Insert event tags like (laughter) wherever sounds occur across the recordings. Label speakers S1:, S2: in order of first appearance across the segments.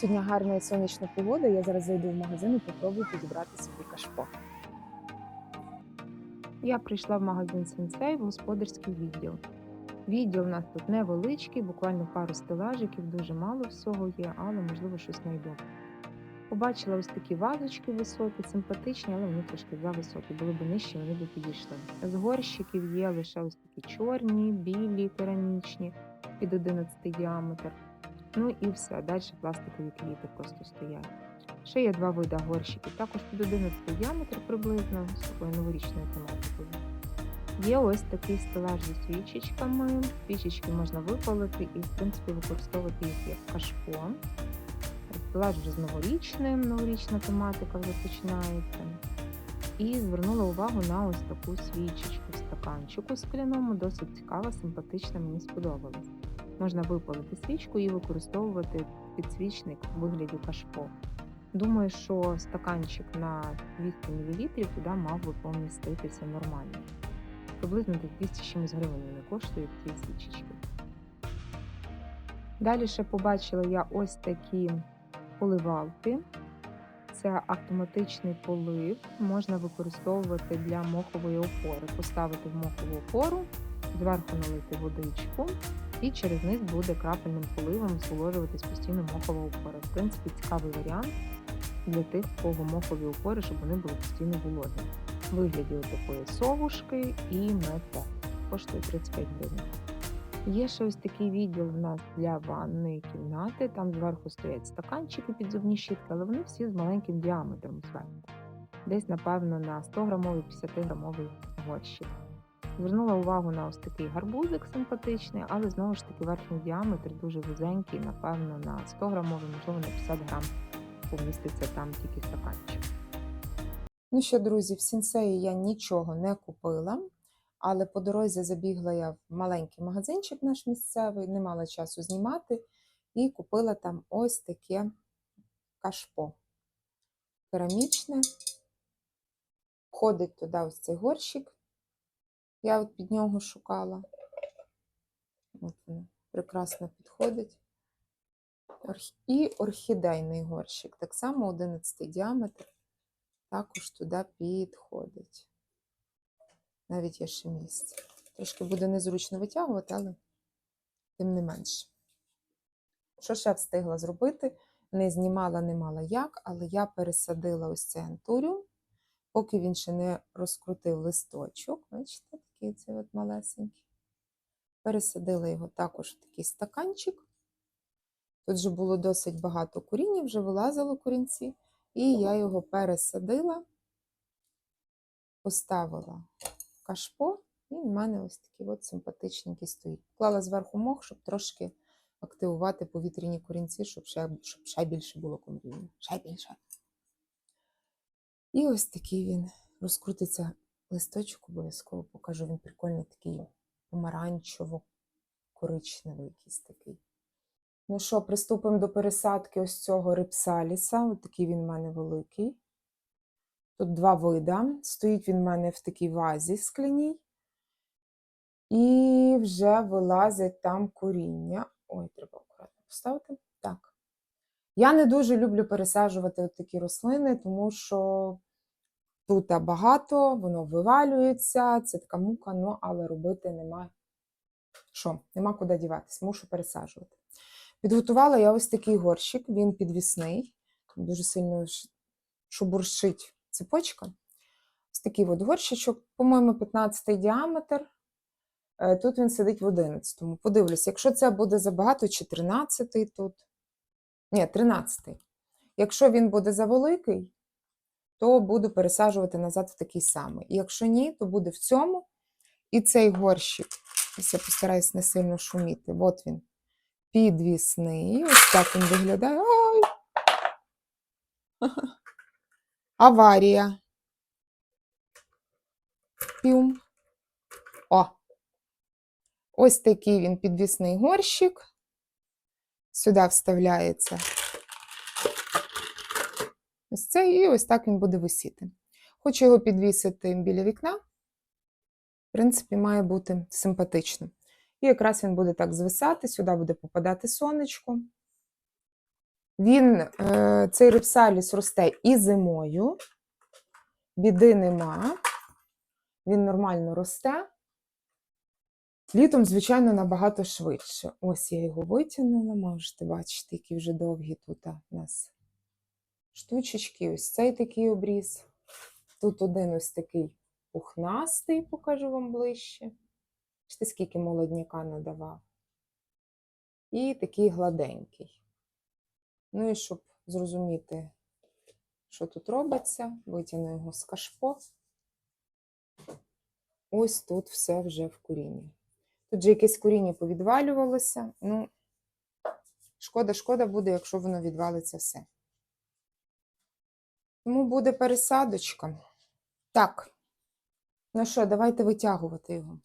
S1: Сьогодні гарна і сонячна погода. Я зараз зайду в магазин і попробую підібрати собі кашпо. Я прийшла в магазин Сенсей в господарський відділ. Відділ у нас тут невеличкий, буквально пару стелажиків, дуже мало всього є, але можливо щось знайду. Побачила ось такі вазочки високі, симпатичні, але вони трошки зависокі. Були б нижчі, вони б підійшли. З горщиків є лише ось такі чорні, білі, керамічні, під 11 діаметр. Ну і все. Далі пластикові квіти просто стоять. Ще є два види горщиків, також під 11 діаметр приблизно з такою новорічною тематикою. Є ось такий стелаж зі свічечками. Свічечки можна випалити і, в принципі, використовувати їх як кашпо. Стелаж вже з новорічним, новорічна тематика вже починається. І звернула увагу на ось таку свічечку в стаканчику скляному, досить цікава, симпатична, мені сподобалась. Можна випалити свічку і використовувати підсвічник у вигляді кашпо. Думаю, що стаканчик на 200 мл туди мав би поміститися нормально. Приблизно десь 200 чимось гривень вони коштують ці свічечки. Далі ще побачила я ось такі поливалки. Це автоматичний полив, можна використовувати для мохової опори. Поставити в мохову опору, зверху налити водичку, і через низ буде крапельним поливом зволожуватись постійно мохова опора. В принципі, цікавий варіант для тих, в кого мохові опори, щоб вони були постійно. В вигляді такої совушки і мете. Коштує 35 гривень. Є ще ось такий відділ в нас для ванної кімнати. Там зверху стоять стаканчики під зубні щітки, але вони всі з маленьким діаметром зверху. Десь, напевно, на 100 грамовий 50 грамовий горщик. Звернула увагу на ось такий гарбузик симпатичний, але знову ж таки верхній діаметр дуже вузенький, напевно, на 100 грамовий, можливо, на 50 грам поміститься там тільки стаканчик. Ну що, друзі, в сінсеї я нічого не купила, але по дорозі забігла я в маленький магазинчик наш місцевий, не мала часу знімати, і купила там ось таке кашпо керамічне. Входить туди ось цей горщик. Я от під нього шукала. От воно прекрасно підходить. І орхідейний горщик. Так само 11 діаметр також туди підходить. Навіть є ще місце. Трошки буде незручно витягувати, але тим не менше. Що ще встигла зробити? Не знімала, не мала як, але я пересадила ось цей антуріум, поки він ще не розкрутив листочок. Бачите, такий цей от малесенький. Пересадила його також в такий стаканчик. Тут вже було досить багато коріння, вже вилазило корінці. І я його пересадила, поставила в кашпо, і в мене ось такий от симпатичненький стоїть. Клала зверху мох, щоб трошки активувати повітряні корінці, щоб ще, щоб ще більше було коріння. Ще більше. І ось такий він розкрутиться листочок, обов'язково покажу. Він прикольний такий помаранчево-коричневий якийсь такий. Ну що, приступимо до пересадки ось цього рипсаліса. Ось такий він в мене великий. Тут два вида. Стоїть він в мене в такій вазі скляній. І вже вилазить там коріння. Ой, треба акуратно поставити. Так. Я не дуже люблю пересаджувати от такі рослини, тому що тут багато, воно вивалюється, це така мука, ну, але робити нема що, нема куди діватись, мушу пересаджувати. Підготувала я ось такий горщик, він підвісний, дуже сильно шубуршить цепочка. Ось такий от горщичок, по-моєму, 15 діаметр. Е, Тут він сидить в 11. Подивлюсь, якщо це буде забагато, чи 13 тут. Ні, 13. Якщо він буде завеликий, то буду пересаджувати назад в такий самий. І якщо ні, то буде в цьому. І цей горщик, я постараюсь не сильно шуміти. От він підвісний. Ось так він виглядає. Ой! (laughs) Аварія. Пюм. О! Ось такий він підвісний горщик. Сюди вставляється ось цей, і ось так він буде висіти. Хочу його підвісити біля вікна. В принципі, має бути симпатично. І якраз він буде так звисати, сюди буде попадати сонечко. Він, е, цей рипсаліс росте і зимою, біди нема. Він нормально росте. Літом, звичайно, набагато швидше. Ось я його витягнула, можете бачити, які вже довгі тут у нас штучечки. Ось цей такий обріз. Тут один ось такий пухнастий, покажу вам ближче. Бачите, скільки молодняка надавав. І такий гладенький. Ну і щоб зрозуміти, що тут робиться, витягну його з кашпо. Ось тут все вже в корінні. Тут же якесь коріння повідвалювалося. Ну, шкода, шкода буде, якщо воно відвалиться все. Тому буде пересадочка. Так. Ну що, давайте витягувати його.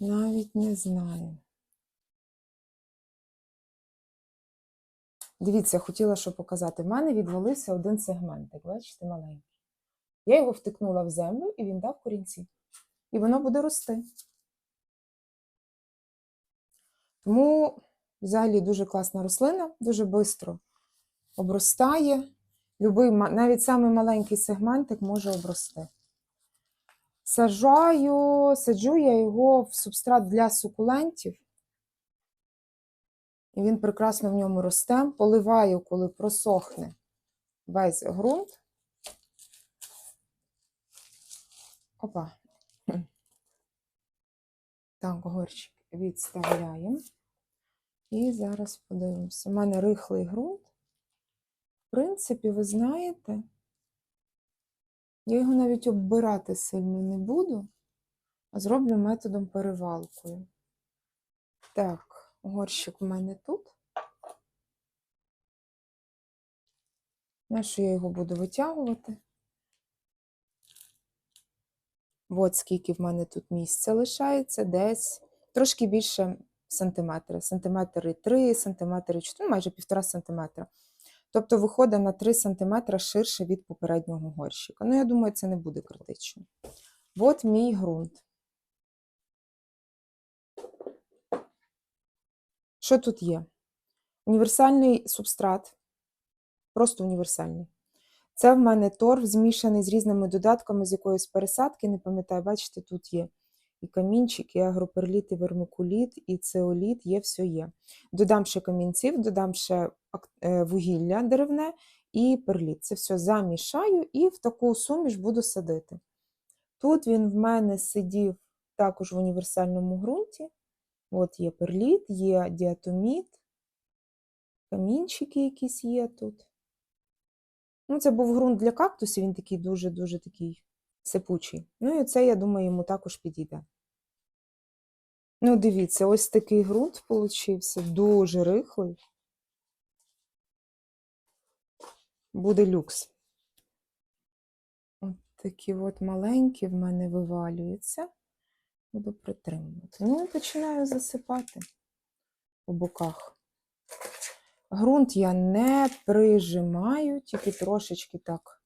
S1: Навіть не знаю. Дивіться, хотіла що показати. В мене відвалився один сегментик, бачите, маленький. Я його втикнула в землю і він дав корінці. І воно буде рости. Тому взагалі дуже класна рослина, дуже швидко обростає. Любий, навіть самий маленький сегментик може обрости. Саджаю, саджу я його в субстрат для сукулентів. І він прекрасно в ньому росте. Поливаю, коли просохне весь ґрунт. Опа. Так, горщик відставляємо. І зараз подивимося. У мене рихлий ґрунт. В принципі, ви знаєте, я його навіть оббирати сильно не буду, а зроблю методом перевалкою. Так, горщик у мене тут. На що я його буду витягувати? От скільки в мене тут місця лишається, десь трошки більше сантиметра. Сантиметри 3, сантиметри 4, ну, майже півтора сантиметра. Тобто виходить на 3 сантиметра ширше від попереднього горщика. Ну, я думаю, це не буде критично. От мій ґрунт. Що тут є? Універсальний субстрат, просто універсальний. Це в мене торф змішаний з різними додатками з якоїсь пересадки. Не пам'ятаю, бачите, тут є і камінчик, і агроперліт, і вермикуліт, і цеоліт, є все є. Додам ще камінців, додам ще е, вугілля деревне і перліт. Це все замішаю і в таку суміш буду садити. Тут він в мене сидів також в універсальному ґрунті. От є перліт, є діатоміт, камінчики якісь є тут. Ну, це був ґрунт для кактусів, він такий дуже-дуже такий сипучий. Ну і це, я думаю, йому також підійде. Ну, дивіться, ось такий ґрунт получився, дуже рихлий. Буде люкс. От такі от маленькі в мене вивалюються. Буду притримувати. Ну, і починаю засипати по боках. Грунт я не прижимаю, тільки трошечки так.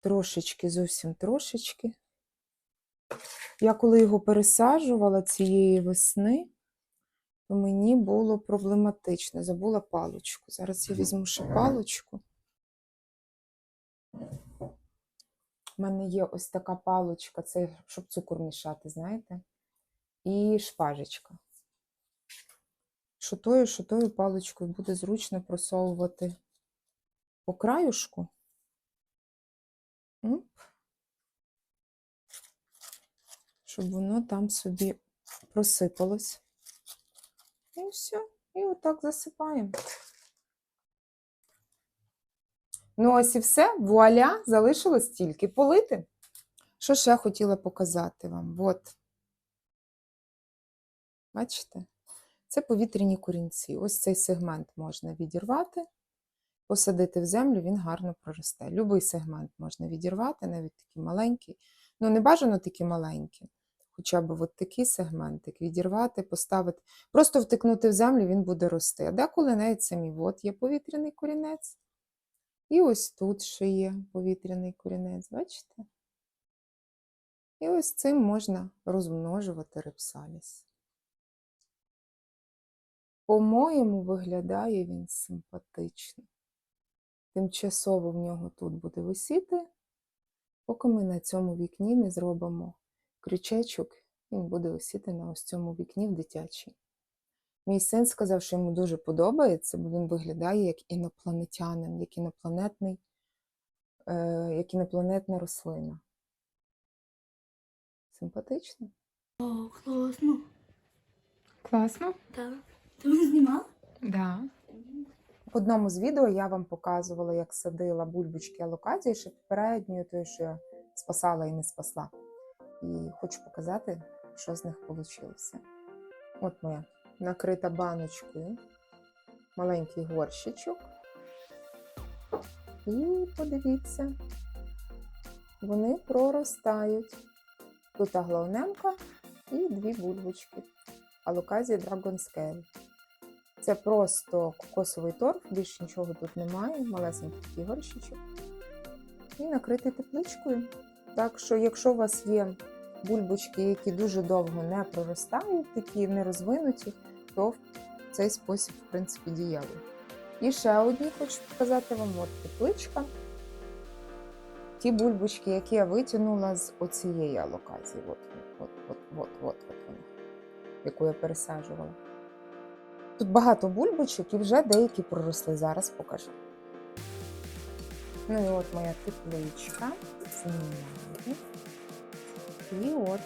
S1: Трошечки, зовсім трошечки. Я коли його пересаджувала цієї весни, то мені було проблематично. Забула паличку. Зараз я візьму ще паличку. У мене є ось така паличка, це щоб цукор мішати, знаєте? І шпажечка. Шотою, шотою паличкою буде зручно просовувати по краюшку. Оп. Щоб воно там собі просипалось. І все. І отак засипаємо. Ну, ось і все. Вуаля, залишилось тільки полити. Що ще хотіла показати вам? От. Бачите? Це повітряні корінці. Ось цей сегмент можна відірвати, посадити в землю, він гарно проросте. Любий сегмент можна відірвати, навіть такий маленький. Ну, не бажано такі маленькі. Хоча б от такий сегментик відірвати, поставити, просто втикнути в землю, він буде рости. А деколи навіть самі от є повітряний корінець. І ось тут ще є повітряний корінець, бачите? І ось цим можна розмножувати репсаліс. По-моєму, виглядає він симпатично. Тимчасово в нього тут буде висіти, поки ми на цьому вікні не зробимо крючечок, він буде висіти на ось цьому вікні в дитячій. Мій син сказав, що йому дуже подобається, бо він виглядає як інопланетянин, як інопланетний, е, як інопланетна рослина. Симпатично?
S2: О, класно.
S3: Класно?
S2: Так. Ти мене знімала?
S3: Да.
S1: В одному з відео я вам показувала, як садила бульбочки алокації, ще попередньою, тою, що я спасала і не спасла. І хочу показати, що з них вийшло. От моя накрита баночкою, маленький горщичок. І подивіться, вони проростають. Тут аглаунемка і дві бульбочки. Алоказія Dragon Scale. Це просто кокосовий торф, більше нічого тут немає, малесенький такий горщичок. І накритий тепличкою. Так що, якщо у вас є бульбочки, які дуже довго не проростають, такі не розвинуті, то цей спосіб, в принципі, дієвий. І ще одні хочу показати вам от тепличка. Ті бульбочки, які я витягнула з оцієї алокації, от, от, от, от, от, от вона, яку я пересаджувала. Тут багато бульбочок і вже деякі проросли. Зараз покажу. Ну і от моя тепличка. Знімаю. І от,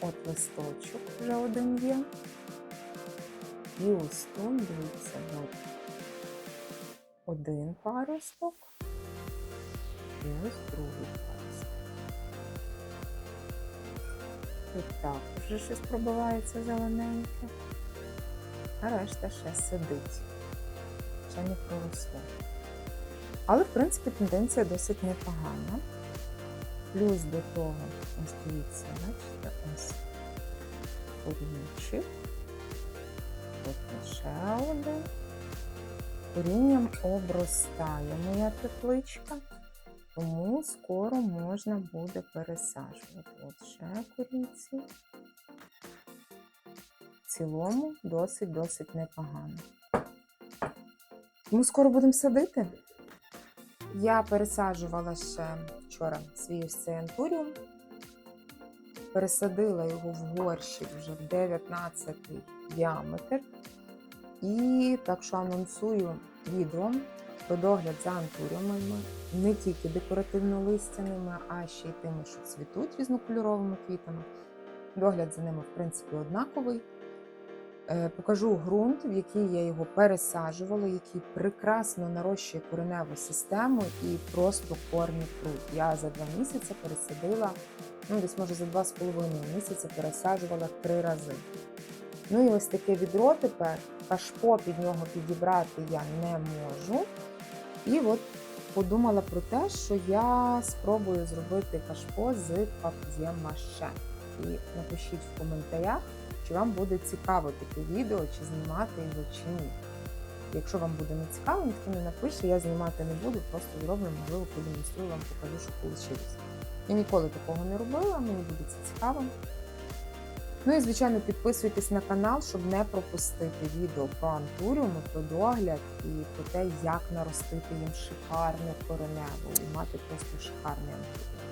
S1: от листочок вже один є. І ось тут, дивіться, один паросток. І ось другий паросток. Тут також вже щось пробивається зелененьке а решта ще сидить. Ще не проросло. Але, в принципі, тенденція досить непогана. Плюс до того, ось дивіться, бачите, ось корінчик. Тут ще один. Корінням обростає моя тепличка, тому скоро можна буде пересаджувати. От ще корінці цілому досить-досить непогано. Тому скоро будемо садити. Я пересаджувала ще вчора свій ось цей антуріум. Пересадила його в горщик вже в 19 діаметр. І так що анонсую відео про догляд за антуріумами, не тільки декоративно-листяними, а ще й тими, що цвітуть різнокольоровими квітами. Догляд за ними, в принципі, однаковий. Е, Покажу ґрунт, в який я його пересаджувала, який прекрасно нарощує кореневу систему і просто корні крут. Я за два місяці пересадила, ну десь може за два з половиною місяці пересаджувала три рази. Ну і ось таке відро тепер, кашпо під нього підібрати я не можу. І от подумала про те, що я спробую зробити кашпо з пап'є-маше. І напишіть в коментарях, чи вам буде цікаво таке відео, чи знімати його, чи ні. Якщо вам буде не цікаво, ніхто не напише, я знімати не буду, просто зроблю, можливо, продемонструю вам, покажу, що вийшло. Я ніколи такого не робила, мені буде це цікаво. Ну і, звичайно, підписуйтесь на канал, щоб не пропустити відео про антуріуми, про догляд і про те, як наростити їм шикарне коренево і мати просто шикарний антуріум.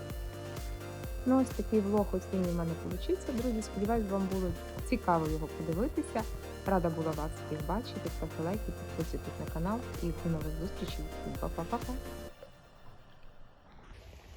S3: Ну, ось такий влог осінній в мене вийшов. Друзі, сподіваюсь, вам було цікаво його подивитися. Рада була вас всіх бачити. Ставте лайки, підписуйтесь на канал і до нових зустрічей. Па-па-па-па.